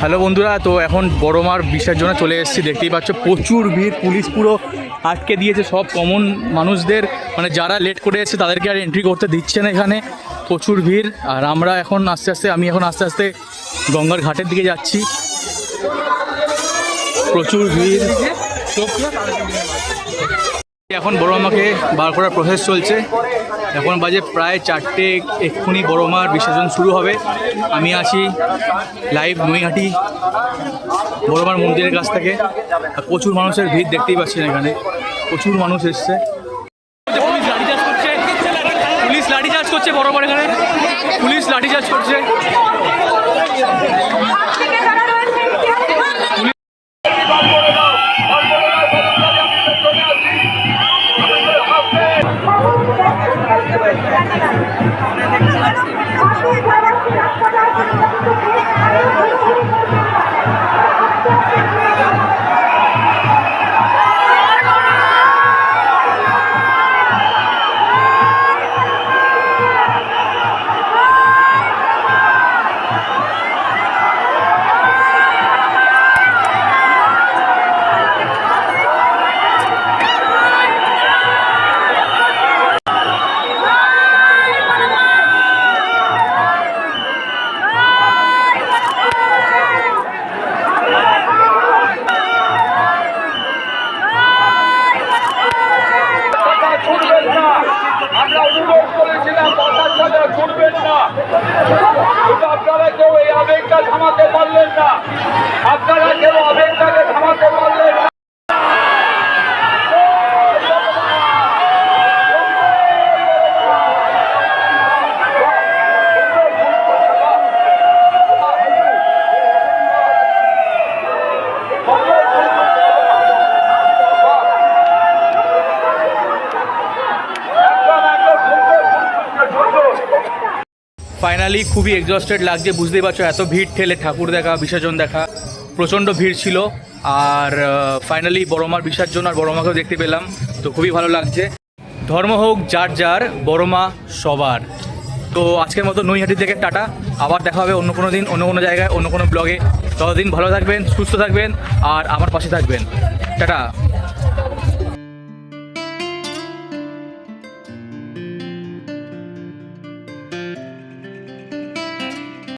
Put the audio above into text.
Hello বন্ধুরা, তো এখন বড় মার বিসর্জনে চলে এসেছি। দেখতেই পাচ্ছ, প্রচুর ভিড়, পুলিশ পুরো আটকে দিয়েছে সব কমন মানুষদের। মানে যারা লেট করে এসেছে, তাদেরকে আর এন্ট্রি করতে দিচ্ছে না এখানে। প্রচুর ভিড়, আর আমরা এখন আস্তে আস্তে, আমি এখন আস্তে আস্তে গঙ্গার ঘাটের দিকে যাচ্ছি। প্রচুর ভিড়। এখন বড় মাকে বার করার প্রসেস চলছে। এখন বাজে প্রায় চারটে এক্ষুনি বড় মার বিসর্জন শুরু হবে। আমি আছি লাইভ নৈহাটি বড় মার মন্দিরের কাছ থেকে। প্রচুর মানুষের ভিড় দেখতেই পাচ্ছেন এখানে। প্রচুর মানুষ এসছে। পুলিশ লাঠিচার্জ করছে। করছে বড় মার এখানে। পুলিশ লাঠিচার্জ করছে। আমরা অনুরোধ করেছিলাম বাসার সাথে ঘুরবেন না। কিন্তু আপনারা কেউ এই ফাইনালি খুবই এক্সস্টেড লাগছে, বুঝতেই পারছ, এত ভিড় ঠেলে ঠাকুর দেখা, বিসর্জন দেখা, প্রচণ্ড ভিড় ছিল। আর ফাইনালি বড়মার বিসর্জন আর বড়মাকেও দেখতে পেলাম, তো খুবই ভালো লাগছে। ধর্ম হোক, যার যার, বড়মা সবার। তো আজকের মতো নৈহাটি থেকে টাটা, আবার দেখা হবে অন্য কোনো দিন, অন্য কোনো জায়গায়, অন্য কোনো ব্লগে ততদিন ভালো থাকবেন, সুস্থ থাকবেন, আর আমার পাশে থাকবেন। টাটা।